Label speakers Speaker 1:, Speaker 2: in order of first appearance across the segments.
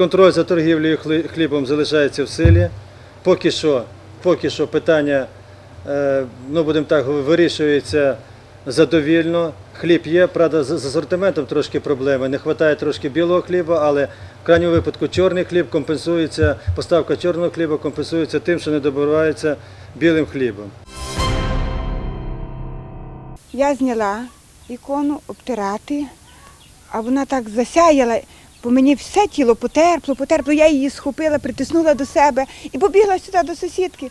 Speaker 1: контроль за торгівлею хлібом залишається в силі. Поки що, поки що питання, е, ну будемо так, говорити, вирішується задовільно. Хліб є, правда, з асортиментом трошки проблеми. Не вистачає трошки білого хліба, але в крайньому випадку чорний хліб компенсується, поставка чорного хліба компенсується тим, що не добувається білим хлібом.
Speaker 2: Я зняла ікону обтирати, а вона так засяяла, бо мені все тіло потерпло, потерпло. Я її схопила, притиснула до себе і побігла сюди до сусідки.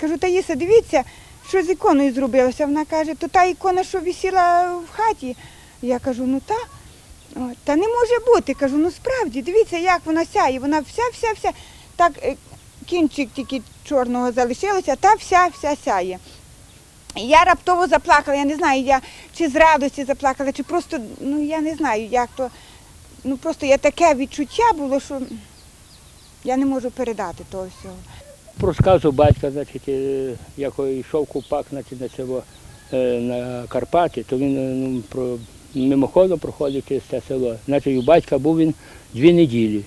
Speaker 2: Кажу, Таїса, дивіться, що з іконою зробилося. Вона каже, то та ікона, що висіла в хаті. Я кажу, ну та. Та не може бути. Кажу, ну справді, дивіться, як вона сяє. Вона вся, вся, вся. Так е, кінчик тільки чорного залишилося, та вся, вся сяє. Я раптово заплакала, я не знаю, я чи з радості заплакала, чи просто, ну я не знаю, як то. Ну просто я таке відчуття було, що я не можу передати того всього.
Speaker 3: Розказував батька, значить, е, як йшов купак значить, на, цього, е, на Карпати, то він е, ну, про, мимоходом проходив через це село. Значить, у батька був він дві неділі.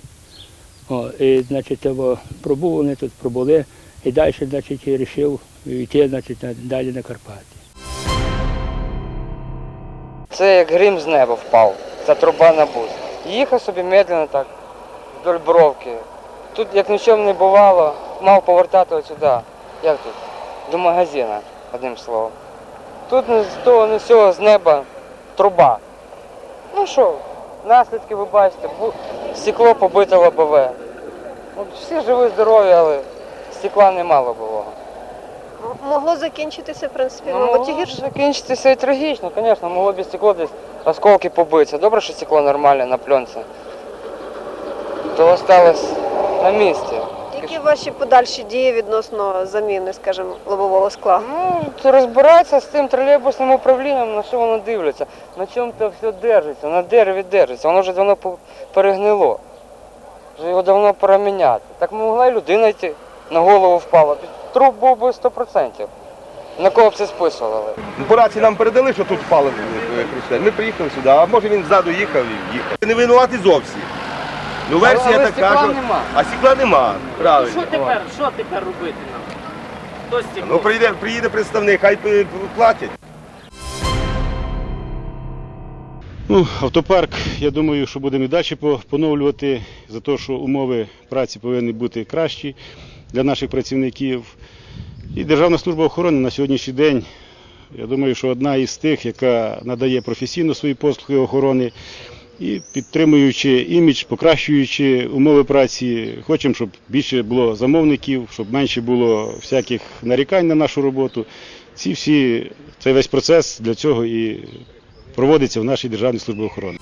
Speaker 3: О, і, значить, того, пробув вони тут пробули, і далі, значить, вирішив йти значить, далі на Карпати.
Speaker 4: Це як грім з неба впав, ця труба на бус. Їхав собі медленно так, вдоль бровки. Тут, як нічого не бувало, мав повертати от сюди. Як тут? До магазина, одним словом. Тут не з того, не з цього, з неба труба. Ну що, наслідки ви бачите, стекло побите лобове. От всі живі, здорові, але стекла немало було.
Speaker 5: Могло закінчитися, в принципі,
Speaker 4: Ну,
Speaker 5: мабуть, і гірше.
Speaker 4: закінчитися і трагічно, звісно, могло б стекло десь осколки побитися. Добре, що стекло нормальне на пленці. То осталось на місці.
Speaker 5: Які ваші подальші дії відносно заміни, скажімо, лобового скла?
Speaker 4: Ну, розбиратися з тим тролейбусним управлінням, на що воно дивляться, на чому то все держиться, на дереві держиться, воно вже давно перегнило. Вже його давно пора міняти. Так могла й людина йти, на голову впала. Труп був би 100%. На кого б це списували?
Speaker 6: По рації нам передали, що тут впали е, хрустель. Ми приїхали сюди, а може він ззаду їхав і їхав. Не винуватий зовсім. Ну версія
Speaker 4: Але
Speaker 6: така,
Speaker 4: стекла
Speaker 6: що...
Speaker 4: нема.
Speaker 6: А стекла нема, правильно.
Speaker 7: Що тепер? Що тепер робити нам? Хто стекло?
Speaker 6: Ну приїде, приїде представник, хай платять.
Speaker 8: Ну, автопарк, я думаю, що будемо і далі по- поновлювати за те, що умови праці повинні бути кращі для наших працівників. І Державна служба охорони на сьогоднішній день, я думаю, що одна із тих, яка надає професійно свої послуги охорони і підтримуючи імідж, покращуючи умови праці, хочемо, щоб більше було замовників, щоб менше було всяких нарікань на нашу роботу. Ці всі, цей весь процес для цього і проводиться в нашій Державній службі охорони.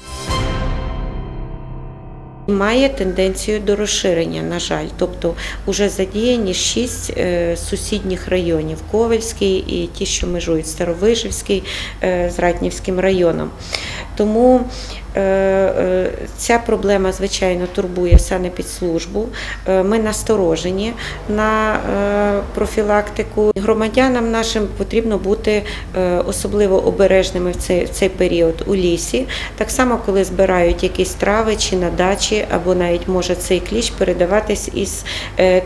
Speaker 9: Має тенденцію до розширення, на жаль. Тобто вже задіяні шість е, сусідніх районів Ковальський і ті, що межують Старовижівський е, з Ратнівським районом. Тому е, е, ця проблема, звичайно, турбує санепідслужбу. Е, Ми насторожені на профілактику. Громадянам нашим потрібно бути особливо обережними в цей, в цей період у лісі. Так само, коли збирають якісь трави чи на дачі, або навіть може цей кліщ передаватись із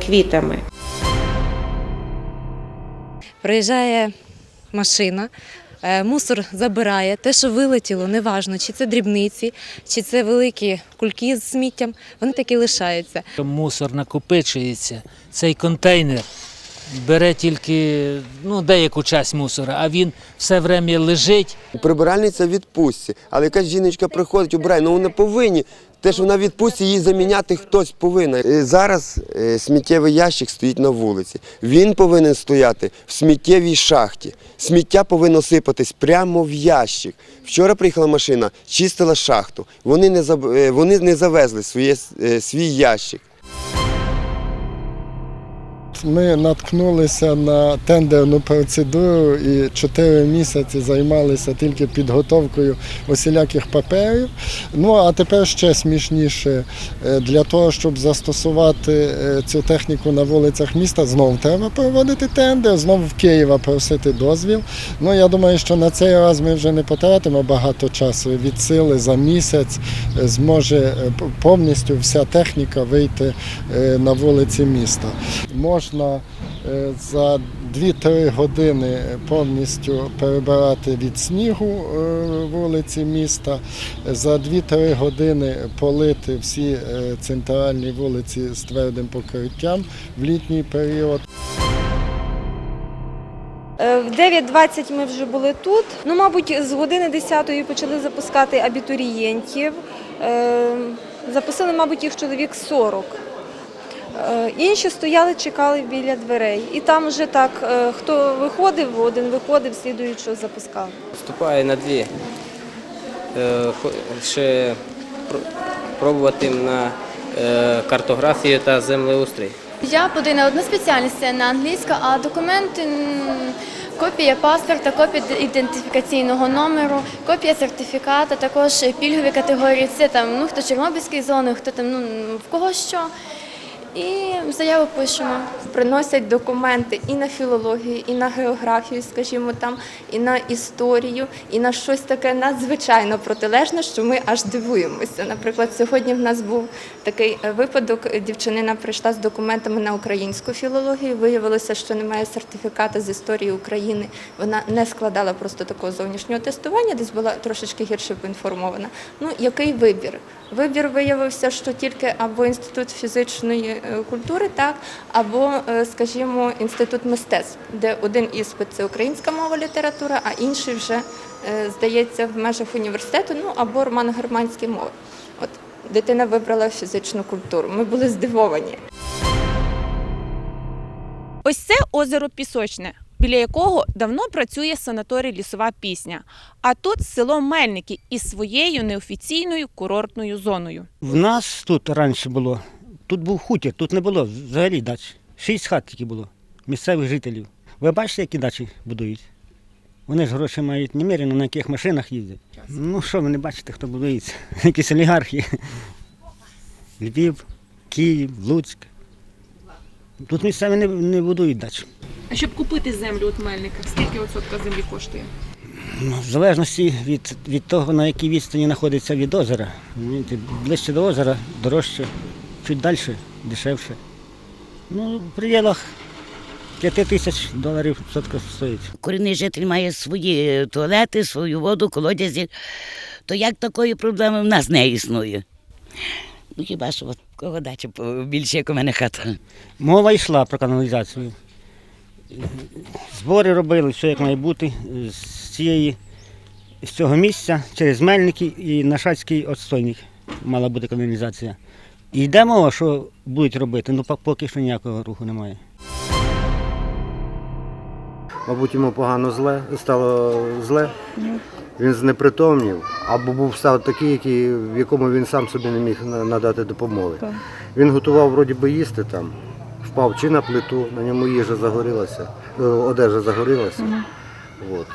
Speaker 9: квітами.
Speaker 10: Приїжджає машина, мусор забирає. Те, що вилетіло, неважно, чи це дрібниці, чи це великі кульки з сміттям, вони такі лишаються.
Speaker 7: Мусор накопичується. Цей контейнер бере тільки ну, деяку часть мусора, а він все время лежить.
Speaker 11: Прибиральниця в відпустці, але якась жіночка приходить, убирає, ну вона повинні. Те, що вона відпустці, її заміняти хтось повинен. Зараз е, сміттєвий ящик стоїть на вулиці. Він повинен стояти в сміттєвій шахті. Сміття повинно сипатись прямо в ящик. Вчора приїхала машина, чистила шахту. Вони не, заб- е, вони не завезли своє, е, свій ящик.
Speaker 12: Ми наткнулися на тендерну процедуру і чотири місяці займалися тільки підготовкою усіляких паперів. Ну а тепер ще смішніше. Е, Для того, щоб застосувати е, цю техніку на вулицях міста, знову треба проводити тендер, знову в Києва просити дозвіл. Ну я думаю, що на цей раз ми вже не потратимо багато часу. Від сили за місяць е, зможе повністю вся техніка вийти на вулиці міста. Можна е, за 2-3 години повністю перебирати від снігу е, вулиці міста, за 2-3 години полити всі е, центральні вулиці з твердим покриттям в літній період.
Speaker 13: В 9.20 ми вже були тут. Ну, мабуть, з години 10 почали запускати абітурієнтів. Запустили, мабуть, їх чоловік 40. Е, Інші стояли, чекали біля дверей. І там вже так, е, хто виходив, один виходив, слідуючого запускали.
Speaker 14: Вступаю на дві. Е, Ще пробувати на картографію та землеустрій.
Speaker 15: Я подаю на одну спеціальність це на англійська, а документи копія паспорта, копія ідентифікаційного номеру, копія сертифіката, також пільгові категорії. Це там ну хто Чорнобильської зони, хто там ну в кого що. І заяву пишемо.
Speaker 16: приносять документи і на філологію, і на географію, скажімо там, і на історію, і на щось таке надзвичайно протилежне, що ми аж дивуємося. Наприклад, сьогодні в нас був такий е, випадок. Дівчинина прийшла з документами на українську філологію. Виявилося, що немає сертифіката з історії України. Вона не складала просто такого зовнішнього тестування, десь була трошечки гірше поінформована. Ну, який вибір? Вибір виявився, що тільки або інститут фізичної культури, так, або, е, скажімо, інститут мистецтв, де один іспит це українська мова, література, а інший вже е, здається в межах університету, ну або романо-германські мови. От дитина вибрала фізичну культуру. Ми були здивовані.
Speaker 17: Ось це озеро Пісочне, біля якого давно працює санаторій Лісова пісня. А тут село Мельники із своєю неофіційною курортною зоною.
Speaker 18: В нас тут раніше було, тут був хутір, тут не було взагалі дач. Шість хат тільки було, місцевих жителів. Ви бачите, які дачі будують? Вони ж гроші мають немерено, на яких машинах їздять. Ну що ви не бачите, хто будується? Якісь олігархи. Львів, Київ, Луцьк. Тут місцеві не, не будують дач.
Speaker 17: А щоб купити землю от Мельника, скільки відсотка землі коштує?
Speaker 18: Ну, В залежності від, від того, на якій відстані знаходиться від озера. Ближче до озера дорожче, чуть далі дешевше. Ну, в пределах 5 тисяч доларів сотка стоїть.
Speaker 19: Корінний житель має свої туалети, свою воду, колодязі, то як такої проблеми в нас не існує? Ну хіба що от кого дача більше, як у мене хата.
Speaker 18: Мова йшла про каналізацію. Збори робили, все як має бути. З цієї з цього місця через Мельники і на Шацький отстойник мала бути каналізація. І йде мова, що будуть робити, ну поки що ніякого руху немає.
Speaker 20: Мабуть, йому погано зле, стало зле. Він знепритомнів, або був став такий, який, в якому він сам собі не міг надати допомоги. Він готував вроді би їсти там, впав чи на плиту, на ньому їжа загорілася, е, одежа загорілася. От.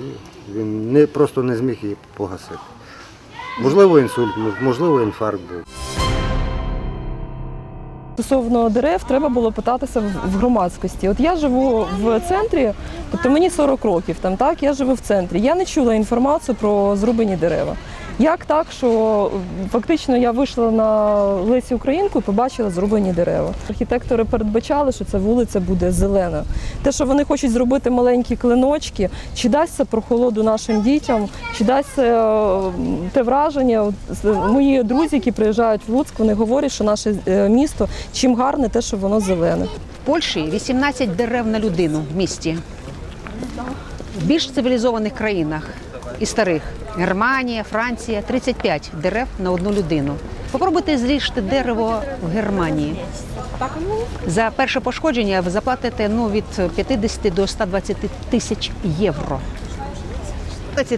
Speaker 20: І він не, просто не зміг її погасити. Можливо, інсульт, можливо, інфаркт був.
Speaker 21: Стосовно дерев треба було питатися в- громадськості. От я живу в центрі, тобто мені 40 років там, так, я живу в центрі. Я не чула інформацію про зрубані дерева. Як так, що фактично я вийшла на Лесі Українку і побачила зрубані дерева. Архітектори передбачали, що ця вулиця буде зелена. Те, що вони хочуть зробити маленькі клиночки, чи дасть це прохолоду нашим дітям, чи дасть це е, те враження. Мої друзі, які приїжджають в Луцьк, вони говорять, що наше е, місто чим гарне, те, що воно зелене.
Speaker 22: В Польщі 18 дерев на людину в місті. В більш цивілізованих країнах і старих Германія, Франція 35 дерев на одну людину. Попробуйте зріжте дерево в Германії. За перше пошкодження ви заплатите ну, від 50 до 120 тисяч євро.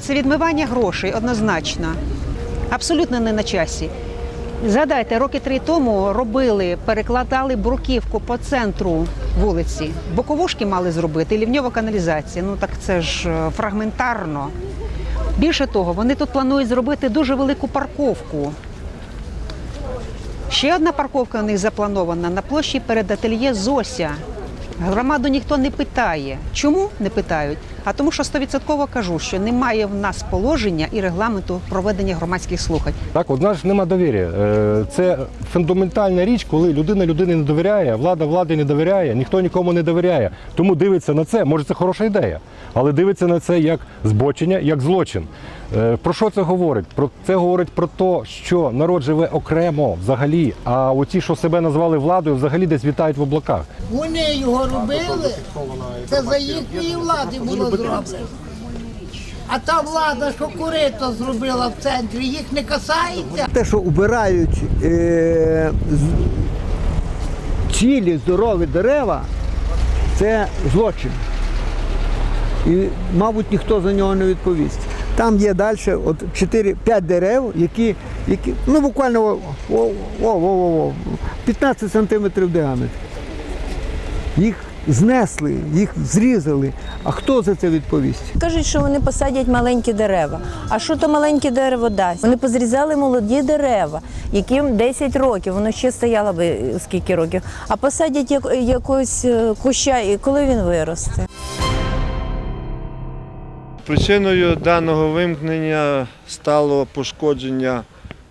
Speaker 22: Це відмивання грошей однозначно. Абсолютно не на часі. Згадайте, роки три тому робили, перекладали бруківку по центру вулиці. Боковушки мали зробити, лівньова каналізація. Ну так це ж е, фрагментарно. Більше того, вони тут планують зробити дуже велику парковку. Ще одна парковка у них запланована на площі перед ательє Зося. Громаду ніхто не питає. Чому не питають? А тому, що стовідсотково кажу, що немає в нас положення і регламенту проведення громадських слухань.
Speaker 23: Так, от нас ж нема довір'я. Е, Це фундаментальна річ, коли людина людині не довіряє, влада владі не довіряє, ніхто нікому не довіряє. Тому дивиться на це, може це хороша ідея, але дивиться на це як збочення, як злочин. Е, Про що це говорить? Про це говорить про те, що народ живе окремо взагалі, а оті, що себе назвали владою, взагалі десь вітають в облаках.
Speaker 24: Вони його робили, це за їхньої влади було зроблено. А та влада, що курито зробила в центрі, їх не касається.
Speaker 25: Те, що убирають е, цілі здорові дерева, це злочин. І, мабуть, ніхто за нього не відповість. Там є далі от 4-5 дерев, які, які ну, буквально о, о, о, о, о, 15 сантиметрів в діаметрі. Їх знесли, їх зрізали. А хто за це відповість?
Speaker 26: Кажуть, що вони посадять маленькі дерева. А що то маленьке дерево дасть? Вони позрізали молоді дерева, яким 10 років, воно ще стояло би е, скільки років. А посадять як, якогось е, куща, і коли він виросте.
Speaker 27: Причиною даного вимкнення стало пошкодження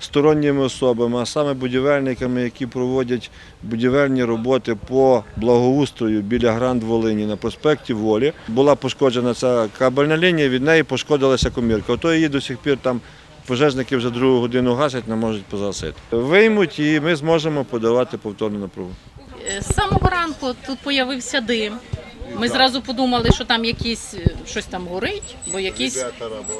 Speaker 27: сторонніми особами, а саме будівельниками, які проводять будівельні роботи по благоустрою біля Гранд Волині на проспекті Волі. Була пошкоджена ця кабельна лінія, від неї пошкодилася комірка. Ото її до сих пір там пожежники вже другу годину гасять, не можуть позасити. Виймуть і ми зможемо подавати повторну напругу.
Speaker 28: Е, З самого ранку тут появився дим. Ми зразу подумали, що там якісь е, щось там горить, бо якісь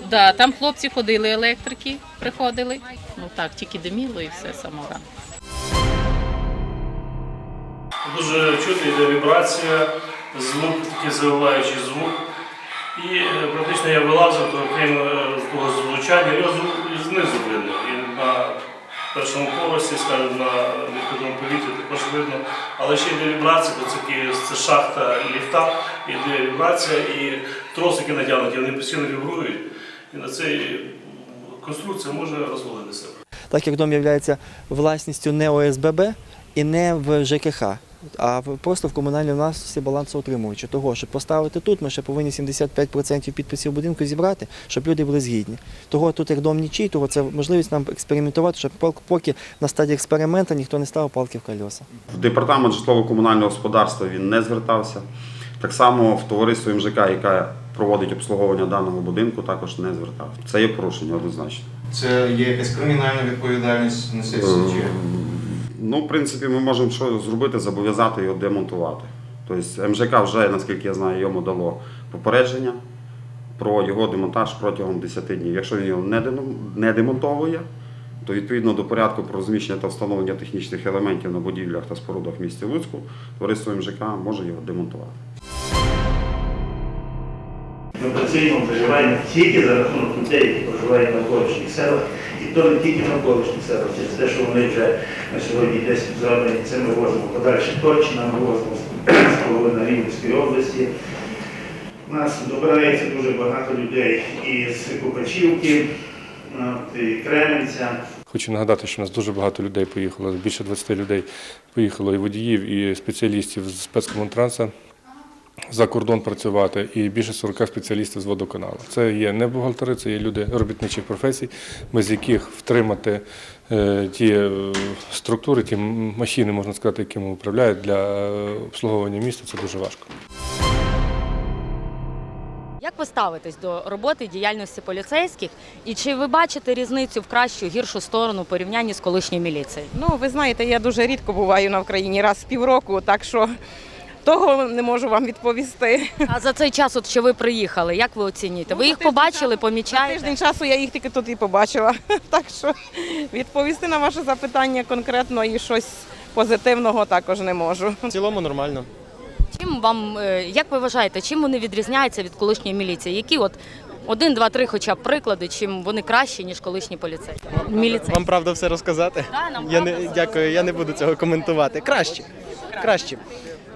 Speaker 28: да, там хлопці ходили, електрики приходили. Ну так, тільки диміло і все ранку.
Speaker 29: Дуже чути йде вібрація, звук, такий завиваючий звук. І е, практично я вилазив, то крім е, того звучання, його знизу видно. І на першому поверсі, скажімо, на відкритому повітрі також видно. Але ще йде вібрація, бо це, це шахта ліфта, йде вібрація і тросики натягнуті, вони постійно вібрують. І на цей конструкція може розвалитися.
Speaker 30: так як дом є власністю не ОСББ і не в ЖКХ, а просто в комунальній власності балансоутримувача. Того, щоб поставити тут, ми ще повинні 75% підписів будинку зібрати, щоб люди були згідні. Того тут як дом нічий, того це можливість нам експериментувати, щоб пок- поки на стадії експерименту ніхто не ставив палки в колеса.
Speaker 31: В департамент житлово-комунального господарства він не звертався. Так само в товариство МЖК, яке проводить обслуговування даного будинку, також не звертався. Це є порушення однозначно.
Speaker 32: Це є якась кримінальна відповідальність несеться чи
Speaker 31: Ну, в принципі, ми можемо що зробити, зобов'язати його демонтувати. Тобто МЖК вже, наскільки я знаю, йому дало попередження про його демонтаж протягом 10 днів. Якщо він його не демонтовує, то відповідно до порядку про розміщення та встановлення технічних елементів на будівлях та спорудах в місті Луцьку, товариство МЖК може його демонтувати.
Speaker 29: Ми працюємо, проживаємо тільки за рахунок людей, які проживають в навколишніх селах, і то не тільки в навколишніх селах, через те, що вони вже на сьогодні десь зроблені, це ми возимо подальше Торчина, ми возимо з половини Рівненської області. У нас добирається дуже багато людей із Купачівки, і Кременця.
Speaker 33: Хочу нагадати, що у нас дуже багато людей поїхало, більше 20 людей поїхало і водіїв, і спеціалістів з спецкомунтранса за кордон працювати, і більше 40 спеціалістів з водоканалу. Це є не бухгалтери, це є люди робітничих професій, без яких втримати е, ті е, структури, ті машини, можна сказати, якими управляють для е, обслуговування міста, це дуже важко.
Speaker 34: Як ви ставитесь до роботи і діяльності поліцейських? І чи ви бачите різницю в кращу гіршу сторону в порівнянні з колишньою міліцією?
Speaker 35: Ну, ви знаєте, я дуже рідко буваю на Україні раз в півроку, так що того не можу вам відповісти.
Speaker 34: А за цей час, от що ви приїхали, як ви оцінюєте? Ви їх побачили,
Speaker 35: За тиждень часу я їх тільки тут і побачила. Так що відповісти на ваше запитання конкретно і щось позитивного також не можу.
Speaker 36: В цілому нормально.
Speaker 34: Чим вам, е, як ви вважаєте, чим вони відрізняються від колишньої міліції? Які от Один, два, три, хоча б приклади, чим вони кращі, ніж колишні поліцейські. Міліцейські.
Speaker 37: Вам правда все розказати?
Speaker 34: Да, нам
Speaker 37: я
Speaker 34: правда
Speaker 37: не дякую, я не буду цього коментувати. Краще. Краще.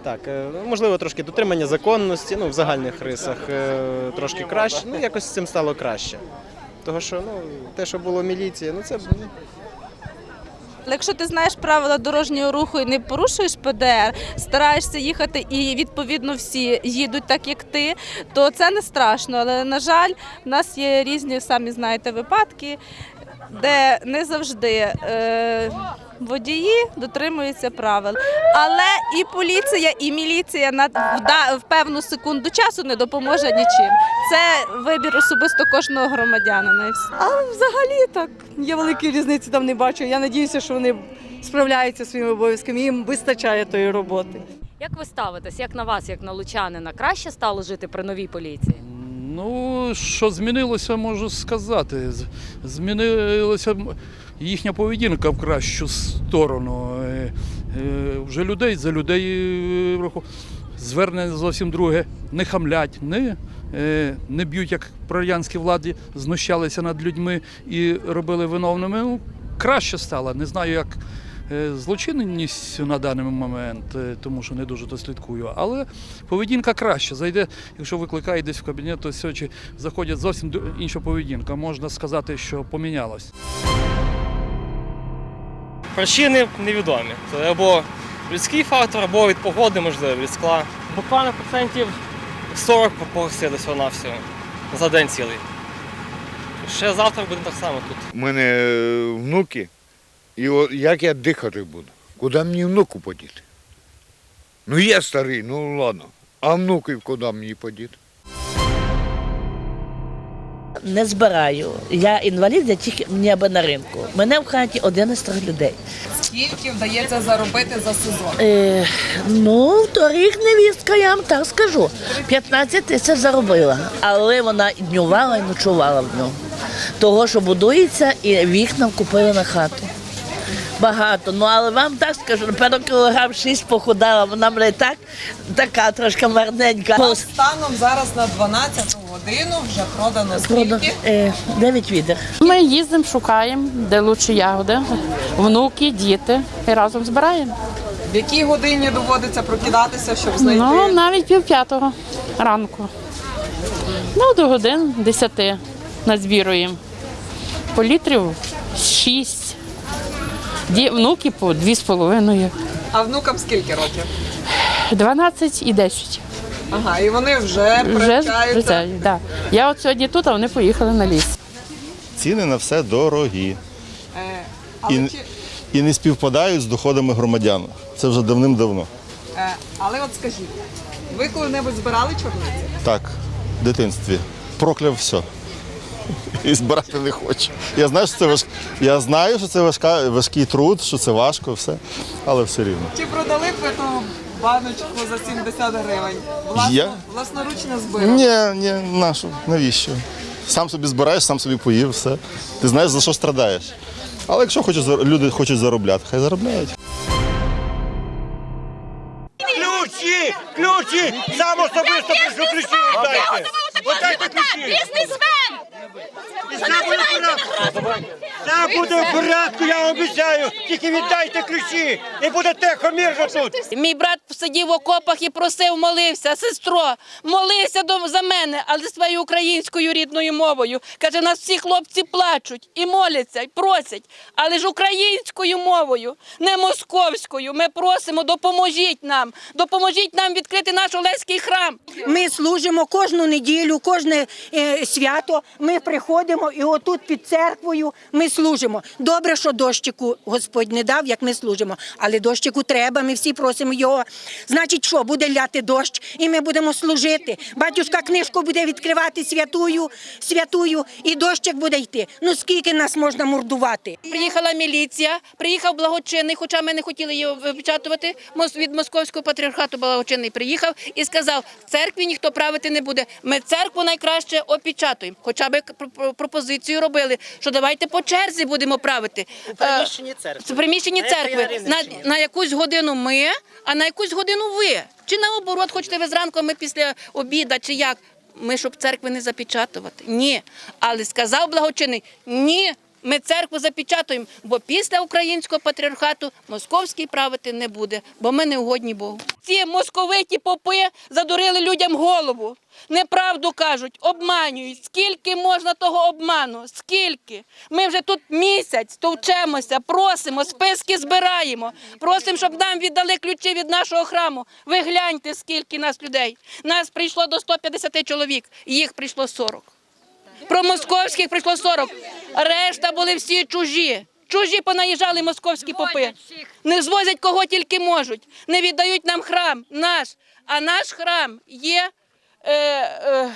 Speaker 37: Так, е, можливо, трошки дотримання законності, ну, в загальних рисах е, трошки краще. Ну, якось з цим стало краще. Того, що ну, те, що було в міліції, ну це
Speaker 13: Але Якщо ти знаєш правила дорожнього руху і не порушуєш ПДР, стараєшся їхати і відповідно всі їдуть так, як ти, то це не страшно. Але на жаль, в нас є різні, самі знаєте, випадки, де не завжди е, водії дотримуються правил. Але і поліція, і міліція на в, в певну секунду часу не допоможе нічим. Це вибір особисто кожного громадянина.
Speaker 2: А взагалі так, я великої різниці там не бачу. Я надіюся, що вони справляються зі своїми обов'язками, їм вистачає тої роботи.
Speaker 34: Як ви ставитесь, як на вас, як на лучанина, краще стало жити при новій поліції?
Speaker 38: Ну, що змінилося, можу сказати. З- Змінилася м- їхня поведінка в кращу сторону. Е, е, Вже людей за людей е, звернення зовсім друге. Не хамлять, не, не б'ють, як при радянській владі, знущалися над людьми і робили виновними. Ну, краще стало. Не знаю, як злочинність на даний момент, тому що не дуже дослідкую. Але поведінка краща. Зайде, якщо викликає десь в кабінет, то сьогодні заходять зовсім інша поведінка. Можна сказати, що помінялась.
Speaker 39: Причини невідомі. Це або людський фактор, або від погоди, можливо, від скла. Буквально процентів 40 погасили всього на всього за день цілий. Ще завтра буде так само тут.
Speaker 11: У мене е, внуки, і як я дихати буду? Куди мені внуку подіти? Ну я старий, ну ладно. А внуків куди мені подіти?
Speaker 40: Не збираю. Я інвалід, я тільки мені аби на ринку. Мене в хаті 11 людей.
Speaker 2: Скільки вдається заробити за сезон?
Speaker 40: Е, ну, торік невістка, я вам так скажу. 15 тисяч заробила, але вона і днювала і ночувала в ньому. Того, що будується, і вікна купили на хату. Багато. Ну але вам так скажу, напевно, кілограм 6 похудала, вона мене так, така трошки марненька.
Speaker 2: Станом зараз на 12 годину вже продано
Speaker 40: е, 9 відер.
Speaker 41: Ми їздимо, шукаємо, де лучші ягоди, внуки, діти і разом збираємо.
Speaker 2: В якій годині доводиться прокидатися, щоб знайти?
Speaker 41: Ну, навіть пів п'ятого ранку. Ну, до годин десяти назбіруємо. По літрів шість. Ді- Внуки по дві з половиною.
Speaker 2: А внукам скільки років?
Speaker 41: 12 і 10.
Speaker 2: Ага, і вони вже
Speaker 41: Вже
Speaker 2: привчаються.
Speaker 41: да. Я от сьогодні тут, а вони поїхали на ліс.
Speaker 42: Ціни на все дорогі
Speaker 2: Е, але,
Speaker 42: і,
Speaker 2: чи,
Speaker 42: і не співпадають з доходами громадян. Це вже давним-давно.
Speaker 2: е, але от скажіть, ви коли-небудь збирали чорниці?
Speaker 42: Так, в дитинстві. Прокляв все. І збирати не хочу. Я знаю, що це важ... Я знаю, що це важка... важкий труд, що це важко, все, але все рівно.
Speaker 2: Чи продали б ви ту баночку за 70 гривень? Власно,
Speaker 42: Я?
Speaker 2: Власноручно збив.
Speaker 42: Ні, ні, нащо? Навіщо? Сам собі збираєш, сам собі поїв, все. Ти знаєш, за що страдаєш. Але якщо хочуть, зар- люди хочуть заробляти, хай заробляють.
Speaker 43: Ключі! Ключі! Сам особисто прийшов ключі віддайте! Отдайте ключі!
Speaker 44: Бізнесмен!
Speaker 43: Все буде в порядку! Я обіцяю! Тільки віддайте ключі! І буде тихо, мирно тут!
Speaker 45: Мій брат сидів в окопах і просив, молився, сестро, молися за мене, але своєю українською рідною мовою. Каже, нас всі хлопці плачуть і моляться, і просять, але ж українською мовою, не московською. Ми просимо, допоможіть нам, допоможіть нам відкрити наш Олеський храм.
Speaker 46: Ми служимо кожну неділю, кожне е, свято. Ми приходимо і отут під церквою ми служимо. Добре, що дощику Господь не дав, як ми служимо. Але дощику треба, ми всі просимо його. Значить, що буде ляти дощ, і ми будемо служити. Батюшка книжку буде відкривати святую, святую, і дощик буде йти. Ну скільки нас можна мордувати?
Speaker 45: Приїхала міліція, приїхав благочинний, хоча ми не хотіли його випечатувати. Від московського патріархату благочинний приїхав і сказав, в церкві ніхто правити не буде. Ми церкву найкраще опечатуємо. Хоча б пр- пр- пропозицію робили, що давайте по черзі будемо правити. У
Speaker 2: приміщенні церкви.
Speaker 45: В приміщенні церкви. На, на якусь годину ми, а на якусь годину ви. Чи наоборот, хочете ви зранку, а ми після обіда, чи як? Ми щоб церкви не запечатувати. Ні. Але сказав благочинний, ні. Ми церкву запечатуємо, бо після українського патріархату московський правити не буде, бо ми не угодні Богу. Ці московиті попи задурили людям голову. Неправду кажуть, обманюють. Скільки можна того обману? Скільки? Ми вже тут місяць товчемося, просимо, списки збираємо. Просимо, щоб нам віддали ключі від нашого храму. Ви гляньте, скільки нас людей. Нас прийшло до 150 чоловік, їх прийшло 40. Про московських прийшло 40. Решта були всі чужі. Чужі понаїжджали московські попи. Не звозять кого тільки можуть. Не віддають нам храм наш. А наш храм є е, е,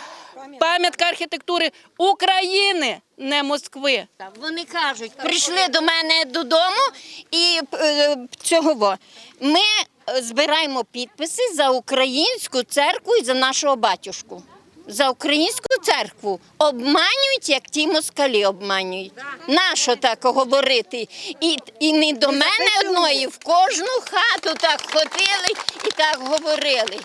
Speaker 45: пам'ятка архітектури України, не Москви.
Speaker 43: Вони кажуть, прийшли до мене додому і е, цього. во. Ми е, збираємо підписи за українську церкву і за нашого батюшку. За українську церкву обманюють, як ті москалі обманюють. Нащо так говорити? І, і не до мене одної, в кожну хату так ходили і так говорили.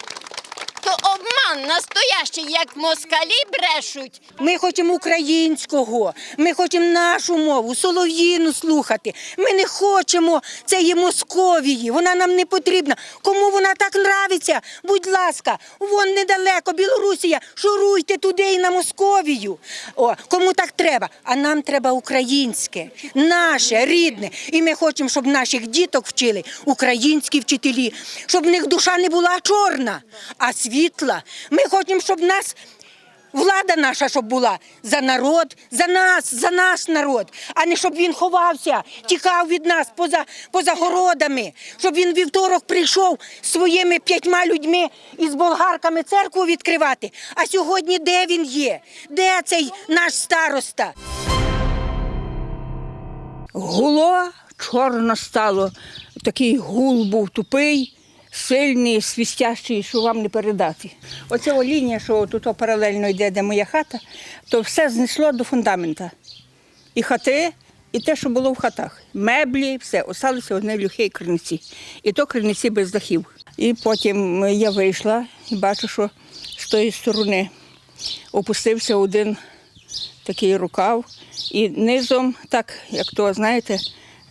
Speaker 43: То обман настоящий, як москалі брешуть.
Speaker 46: Ми хочемо українського, ми хочемо нашу мову, солов'їну слухати. Ми не хочемо цієї Московії, вона нам не потрібна. Кому вона так нравиться, будь ласка, вон недалеко, Білорусія, шуруйте туди і на Московію. О, кому так треба, а нам треба українське, наше, рідне. І ми хочемо, щоб наших діток вчили українські вчителі, щоб в них душа не була чорна, а світла. Ми хочемо, щоб нас Влада наша, щоб була за народ, за нас, за наш народ, а не щоб він ховався, тікав від нас поза, поза городами, щоб він вівторок прийшов своїми п'ятьма людьми і з болгарками церкву відкривати. А сьогодні де він є? Де цей наш староста?
Speaker 47: Гуло чорно стало. Такий гул був тупий, сильний, свистящий, що вам не передати. Оця о лінія, що тут паралельно йде, де моя хата, то все знесло до фундамента. І хати, і те, що було в хатах. Меблі, все, осталися одні люхи і криниці. І то криниці без дахів. І потім я вийшла і бачу, що з тої сторони опустився один такий рукав, і низом, так як то, знаєте,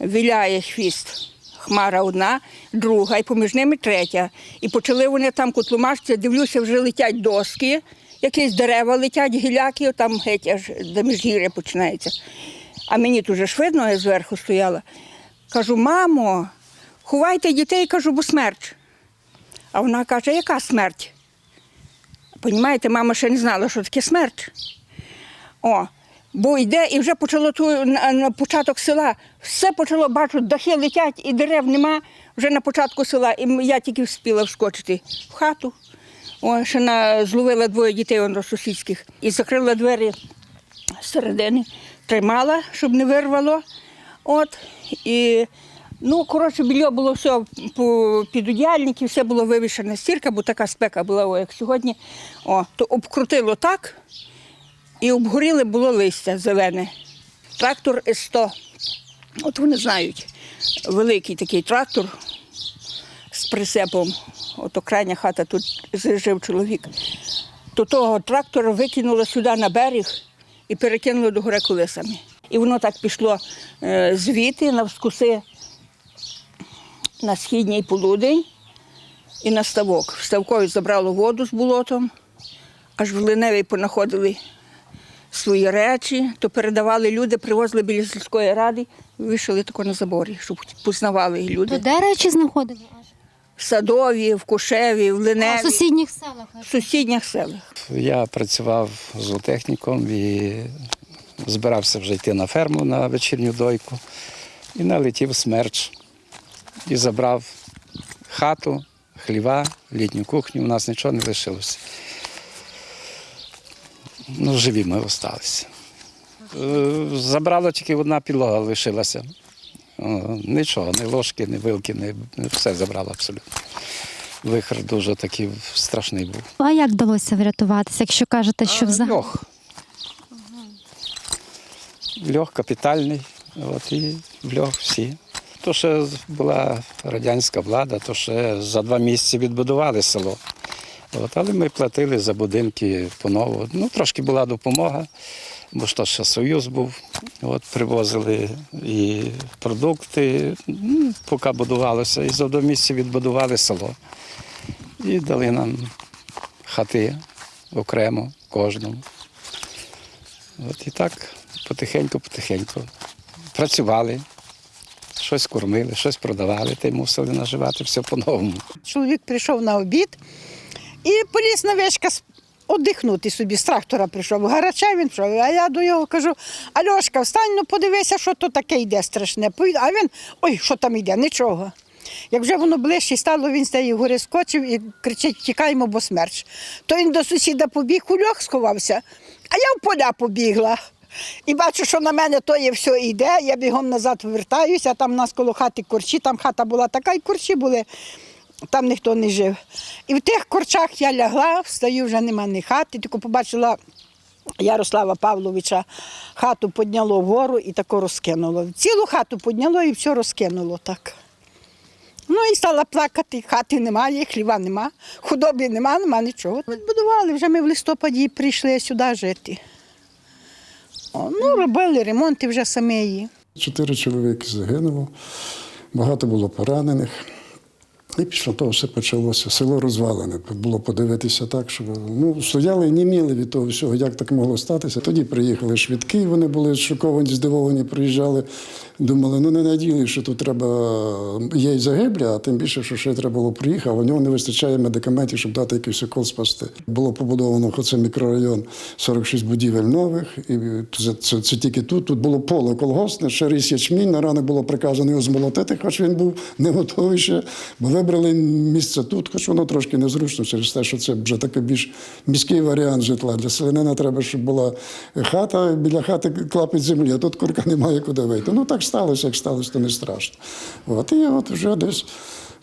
Speaker 47: віляє хвіст. Хмара одна, друга, і поміж ними третя. І почали вони там котлумачці, дивлюся, вже летять доски, якісь дерева летять, гіляки, там геть аж до міжгір'я починається. А мені тут же ж видно, я зверху стояла. Кажу, мамо, ховайте дітей, кажу, бо смерть. А вона каже, яка смерть? Понімаєте, мама ще не знала, що таке смерть. О, бо йде і вже почало ту, на, на початок села. Все почало, бачу, дахи летять і дерев нема вже на початку села. І я тільки встигла вскочити в хату. О, ще на, зловила двоє дітей он, сусідських і закрила двері зсередини, тримала, щоб не вирвало. От, і, ну, коротше, більо було все по підодяльники, все було вивішена стірка, бо така спека була, о, як сьогодні. О, то обкрутило так, і обгоріле було листя зелене. Трактор С-100. От вони знають. Великий такий трактор з прицепом. Ото крайня хата тут жив чоловік. То того трактора викинуло сюди на берег і перекинуло до гори колесами. І воно так пішло е, звідти навскуси на східній полудень і на ставок. В ставкові забрало воду з болотом, аж в Линевій понаходили свої речі, то передавали люди, привозили біля сільської ради, вийшли тако на заборі, щоб познавали люди.
Speaker 48: Де речі знаходили?
Speaker 47: В Садові, в Кушеві, в Линеві.
Speaker 48: в сусідніх селах.
Speaker 47: В сусідніх селах.
Speaker 49: Я працював зоотехніком і збирався вже йти на ферму на вечірню дойку. І налетів смерч і забрав хату, хліва, літню кухню. У нас нічого не лишилося. Ну, живі ми залишилися. Забрала тільки одна підлога лишилася. Нічого, ні ложки, ні вилки, ні, все забрала абсолютно. Вихор дуже такий страшний був.
Speaker 48: А як вдалося врятуватися, якщо кажете, що взагалі?
Speaker 49: Льох. Льох капітальний, от і в льох всі. То ще була радянська влада, то ще за два місяці відбудували село. От, але ми платили за будинки по-нову. Ну, трошки була допомога, бо ж то ще Союз був. От, привозили і продукти, ну, поки будувалося. І за місце відбудували село. І дали нам хати окремо кожному. От і так потихеньку-потихеньку працювали, щось кормили, щось продавали, та й мусили наживати все по-новому.
Speaker 22: Чоловік прийшов на обід і поліз на вечка оддихнути собі. З трактора прийшов. Гаряча він пішов. А я до його кажу: Альошка, встань, ну подивися, що то таке йде страшне. А він, ой, що там йде, нічого. Як вже воно ближче стало, він з тієї гори скочив і кричить: тікаємо, бо смерч. То він до сусіда побіг, у льох сховався, а я в поля побігла. І бачу, що на мене то є все йде. Я бігом назад вертаюся, там у нас коло хати корчі, там хата була така, і корчі були, там ніхто не жив. І в тих корчах я лягла, встаю, вже нема ні хати, тільки побачила Ярослава Павловича, хату підняло вгору і тако розкинуло. Цілу хату підняло і все розкинуло так. Ну і стала плакати, хати немає, хліва нема, худоби нема, нема нічого. Відбудували, вже ми в листопаді прийшли сюди жити. О, ну, робили ремонт і вже самі.
Speaker 50: Чотири чоловіки загинуло, багато було поранених. І після того все почалося. Село розвалене. Було подивитися так, що ну, стояли і німіли від того всього, як так могло статися. Тоді приїхали швидкі, вони були шоковані, здивовані, приїжджали. Думали, ну не наділи, що тут треба є й загиблі, а тим більше, що ще треба було приїхати, а у нього не вистачає медикаментів, щоб дати якийсь укол спасти. Було побудовано це мікрорайон 46 будівель нових. І це, це, це тільки тут. Тут було поле колгоспне, ще ріс ячмінь. На рани було приказано його змолотити, хоч він був не готовий ще. Бо вибрали місце тут, хоч воно трошки незручно через те, що це вже такий більш міський варіант житла. Для селянина треба, щоб була хата, біля хати клапить землі, а тут курка немає куди вийти. Ну так сталося, як сталося, то не страшно. От, і от вже десь.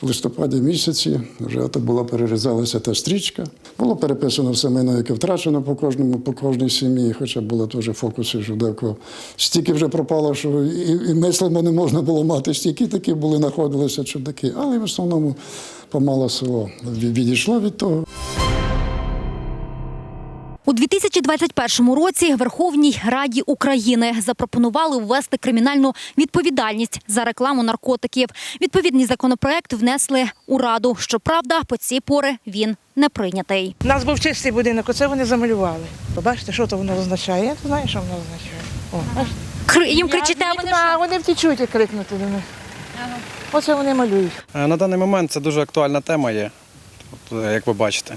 Speaker 50: В листопаді місяці вже то була перерізалася та стрічка. Було переписано все майно, яке втрачено по кожному, по кожній сім'ї, хоча були теж фокуси, що декого стільки вже пропало, що і, і мислимо не можна було мати, стільки такі були, знаходилися чудаки. Але в основному помало село відійшло від того.
Speaker 51: У 2021 році Верховній Раді України запропонували ввести кримінальну відповідальність за рекламу наркотиків. Відповідний законопроект внесли у раду. Щоправда, по ці пори він не прийнятий.
Speaker 34: У нас був чистий будинок, оце вони замалювали. Побачите, що то воно означає? Я знаю, що воно означає. О, бачите?
Speaker 51: Кри- їм кричите,
Speaker 34: а вони, а вони втічуть, як крикнути до них. Оце вони малюють.
Speaker 11: Е, На даний момент це дуже актуальна тема є, тобто, як ви бачите.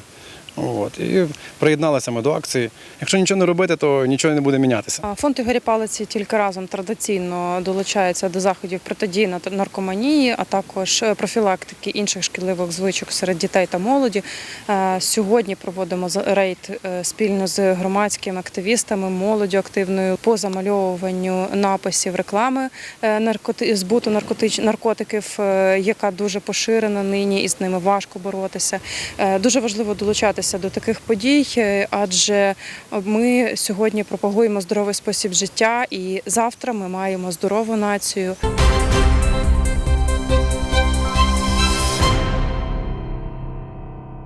Speaker 11: От. І приєдналися ми до акції. Якщо нічого не робити, то нічого не буде мінятися.
Speaker 52: Фонд Ігоря Палиці тільки разом традиційно долучається до заходів протидії на- наркоманії, а також е, профілактики інших шкідливих звичок серед дітей та молоді. Е, Сьогодні проводимо рейд е, спільно з громадськими активістами, молоддю активною по замальовуванню написів реклами збуту наркотиків, яка дуже поширена нині, і з ними важко боротися. Дуже важливо долучатися до таких подій, е, адже ми сьогодні пропагуємо здоровий спосіб життя, і завтра ми маємо здорову націю.